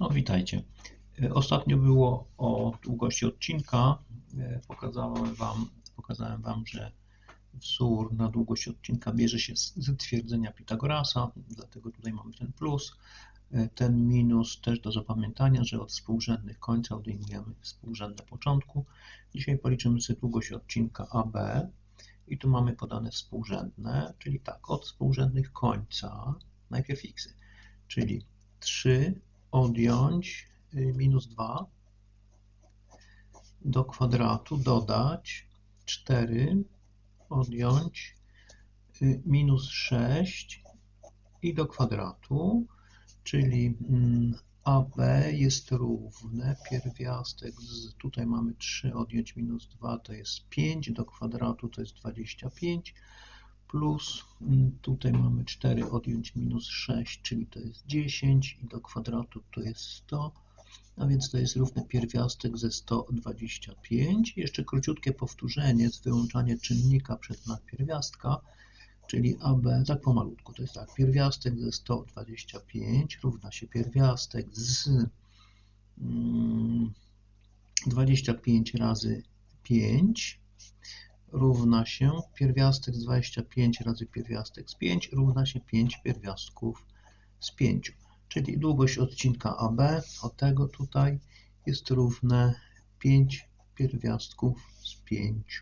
No, witajcie. E, Ostatnio było o długości odcinka. E, Pokazałem Wam, pokazałem Wam, że wzór na długość odcinka bierze się z twierdzenia Pitagorasa, dlatego tutaj mamy ten plus. E, Ten minus też do zapamiętania, że od współrzędnych końca odejmujemy współrzędne początku. Dzisiaj policzymy sobie długość odcinka AB i tu mamy podane współrzędne, czyli tak, od współrzędnych końca najpierw xy, czyli 3 odjąć y, minus 2 do kwadratu dodać 4 odjąć y, minus 6 i do kwadratu, czyli mm, AB jest równe pierwiastek z, tutaj mamy 3 odjąć minus 2 to jest 5 do kwadratu to jest 25 plus mm, tutaj mamy 4 odjąć minus 6, czyli to jest 10 i do kwadratu to jest 100, a więc to jest równy pierwiastek ze 125. Jeszcze króciutkie powtórzenie z wyłączanie czynnika przed znak pierwiastka, czyli AB, tak pomalutku, to jest tak, pierwiastek ze 125 równa się pierwiastek z mm, 25 razy 5 równa się pierwiastek z 25 razy pierwiastek z 5 równa się 5 pierwiastków z 5. Czyli długość odcinka AB od tego tutaj jest równe 5 pierwiastków z 5.